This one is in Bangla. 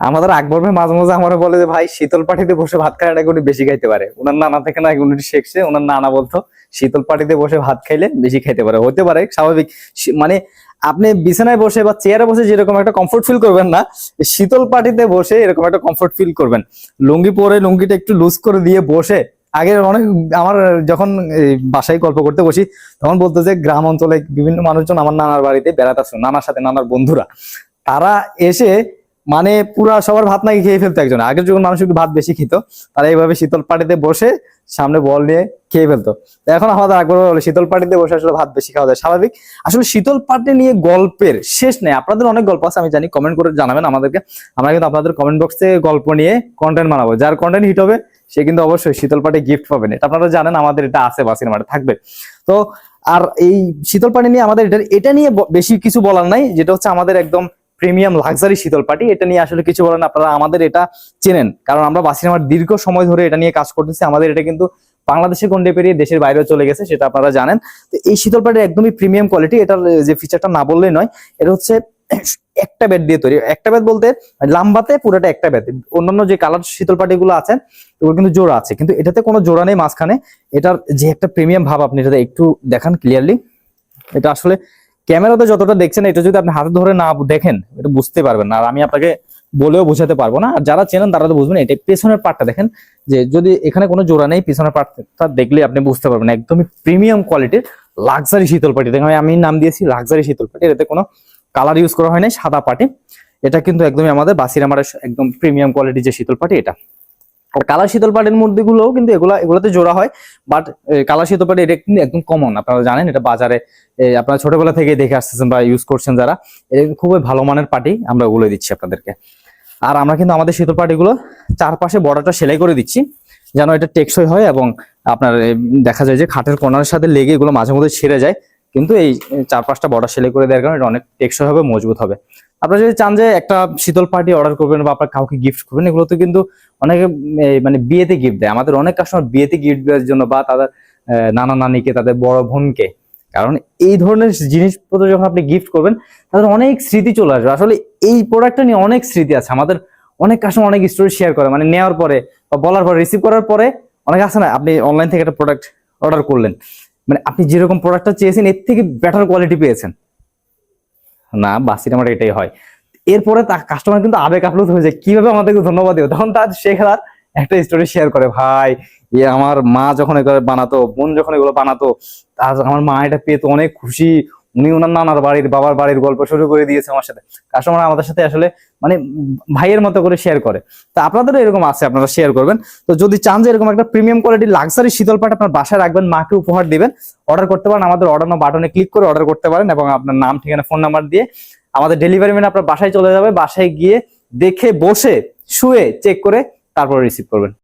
আমাদের আকবর ভাই মাঝে মাঝে আমার বলে যে, ভাই, শীতল পাটিতে বসে ভাত খায় উনি বেশি খাইতে পারে। ওনার নানা থেকে না উনি শিখছে ওনার নানা বলতো, শীতল পাটিতে বসে ভাত খাইলে বেশি খাইতে পারে। হতে পারে, স্বাভাবিক। মানে আপনি বিছানায় বসে বা চেয়ারে বসে যেরকম একটা কমফোর্ট ফিল করবেন না, শীতল পাটিতে বসে এরকম একটা কমফোর্ট ফিল করবেন। লুঙ্গি পরে লুঙ্গিটা একটু লুজ করে দিয়ে বসে, আগে অনেক, আমার যখন বাসায় গল্প করতে বসি, তখন বলতো যে, গ্রাম অঞ্চলে বিভিন্ন মানুষজন আমার নানার বাড়িতে বেড়াতে আসতো নানার সাথে নানার বন্ধুরা। তারা এসে মানে পুরা সবার ভাত নাকি খেয়ে ফেলতো একজন। আগের যখন মানুষ একটু ভাত বেশি খেত, তারা এইভাবে শীতল পাটিতে বসে সামনে বল নিয়ে খেয়ে ফেলতো। এখন আমাদের আকবর বলে শীতল পাটিতে বসে আসলে ভাত বেশি খাওয়া যায়, স্বাভাবিক। আসলে শীতল পাটি নিয়ে গল্পের শেষ নেই। আপনাদের অনেক গল্প আছে, আমি জানি কমেন্ট করে জানাবেন আমাদেরকে। আমরা কিন্তু আপনাদের কমেন্ট বক্সে গল্প নিয়ে কন্টেন্ট বানাবো। যার কন্টেন্ট হিট হবে, সে কিন্তু অবশ্যই শীতল পাটি গিফট পাবেন এটা আপনারা জানেন, আমাদের এটা আছে বাসির মাঠে থাকবে। তো, আর এই শীতল পাটি নিয়ে আমাদের এটা এটা নিয়ে বেশি কিছু বলার নাই, যেটা হচ্ছে আমাদের একদম প্রিমিয়াম লাক্সারি শীতল পাটি, এটা নিয়ে আসলে কিছু বলেন, আপনারা আমাদের এটা চেনেন। কারণ আমরা বাসিনামার দীর্ঘ সময় ধরে এটা নিয়ে কাজ করতেছি, আমাদের এটা কিন্তু বাংলাদেশে গন্ডে পেরিয়ে দেশের বাইরেও চলে গেছে, সেটা আপনারা জানেন। তো এই শীতল পাটির একদমই প্রিমিয়াম কোয়ালিটি এটার যে ফিচারটা না বললেই নয়, এটা হচ্ছে একটা ব্যাট দিয়ে তৈরি। একটা বেড বলতে লাম্বাতে পুরোটা একটা বেড অন্যান্য যে কালার শীতল পাটি গুলো আছে ওগুলো কিন্তু জোড়া আছে। কিন্তু এটাতে কোনো জোড়া নেই মাঝখানে। এটার যে একটা প্রিমিয়াম ভাব, আপনি এটাতে একটু দেখান ক্লিয়ারলি এটা আসলে ক্যামেরাতে যতটা দেখছেন, এটা যদি আপনি হাতে ধরে না দেখেন, এটা বুঝতে পারবেন না। আর আমি আপনাকে বলেও বোঝাতে পারব না। আর যারা চেনেন, তারা তো বুঝবেন, এটা পেছনের পার্টটা দেখেন, যে যদি এখানে কোনো জোড়া নেই, পিছনের পার্টটা দেখলে আপনি বুঝতে পারবেন একদমই প্রিমিয়াম কোয়ালিটির লাক্সারি শীতল পাটি। দেখেন আমি নাম দিয়েছি লাক্সারি শীতল পাটি। এটাতে কোনো কালার ইউজ করা হয় নাই, সাদা পাটি। এটা কিন্তু একদমই আমাদের বাসির আমার একদম প্রিমিয়াম কোয়ালিটির যে শীতল পাটি, এটা। কালার শীতল পাটির মূর্তিগুলোও কিন্তু এগুলা এগুলোতে জোড়া হয় বাট কালার শীতল পাটি এটা কিন্তু একদম কমন আপনারা জানেন এটা বাজারে আপনারা ছোটবেলা থেকে দেখে আসতেছেন বা ইউজ করছেন যারা এটা খুবই ভালো মানের পাটি আমরা ওগুলো দিচ্ছি আপনাদেরকে। আর আমরা কিন্তু আমাদের শীতল পাটিগুলো চারপাশে বর্ডারটা সেলাই করে দিচ্ছি যেন এটা টেকসই হয় এবং আপনার দেখা যায় যে খাটের কোনার সাথে লেগে এগুলো মাঝে মধ্যে ছিঁড়ে যায় কিন্তু এই এ, চার পাঁচটা বর্ডার সেলাই করে দেওয়ার কারণে এটা অনেক টেকসই হবে মজবুত হবে। আপনারা যদি চান যে একটা শীতল পার্টি অর্ডার করবেন বা আপনার কাউকে গিফট করবেন এগুলো তো কিন্তু অনেকে মানে বিয়েতে গিফট দেয়। আমাদের অনেক কাস্টমার বিয়েতে গিফট দেওয়ার জন্য বা তাদের নানা নানিকে, তাদের বড় বোনকে, কারণ এই ধরনের জিনিসপত্র যখন আপনি গিফট করবেন, তাদের অনেক স্মৃতি চলে আসবে। আসলে এই প্রোডাক্টটা নিয়ে অনেক স্মৃতি আছে। আমাদের অনেক কাস্টমার অনেক স্টোরি শেয়ার করে। মানে নেওয়ার পরে বা বলার পরে রিসিভ করার পরে অনেক আছে না, আপনি অনলাইন থেকে একটা প্রোডাক্ট অর্ডার করলেন। মানে আপনি যেরকম প্রোডাক্টটা চেয়েছেন, এর থেকে বেটার কোয়ালিটি পেয়েছেন। না বাসির আমার এটাই হয়। এরপরে কাস্টমার কিন্তু আবেগ আপ্লুত হয়ে যায়, কীভাবে আমাদেরকে ধন্যবাদ দেবে? তখন তার সে খেলার একটা স্টোরি শেয়ার করে, ভাই ইয়ে আমার মা যখন এগুলো বানাতো, বোন যখন এগুলো বানাতো আমার মা এটা পেয়ে তো অনেক খুশি উনি ওনার নানার বাড়ির, বাবার বাড়ির গল্প শুরু করে দিয়েছে আমার সাথে। কাস্টমার আমাদের সাথে আসলে মানে ভাইয়ের মতো করে শেয়ার করে। তো আপনাদেরও এরকম আছে, আপনারা শেয়ার করবেন। তো যদি চান যে এরকম একটা প্রিমিয়াম কোয়ালিটির লাক্সারি শীতল পাট আপনার বাসায় রাখবেন, মাকে উপহার দিবেন অর্ডার করতে পারেন, আমাদের অর্ডার বাটনে ক্লিক করে অর্ডার করতে পারেন এবং আপনার নাম, ঠিকানা ফোন নাম্বার দিয়ে আমাদের ডেলিভারি ম্যান আপনার বাসায় চলে যাবে, বাসায় গিয়ে দেখে, বসে, শুয়ে চেক করে তারপরে রিসিভ করবেন।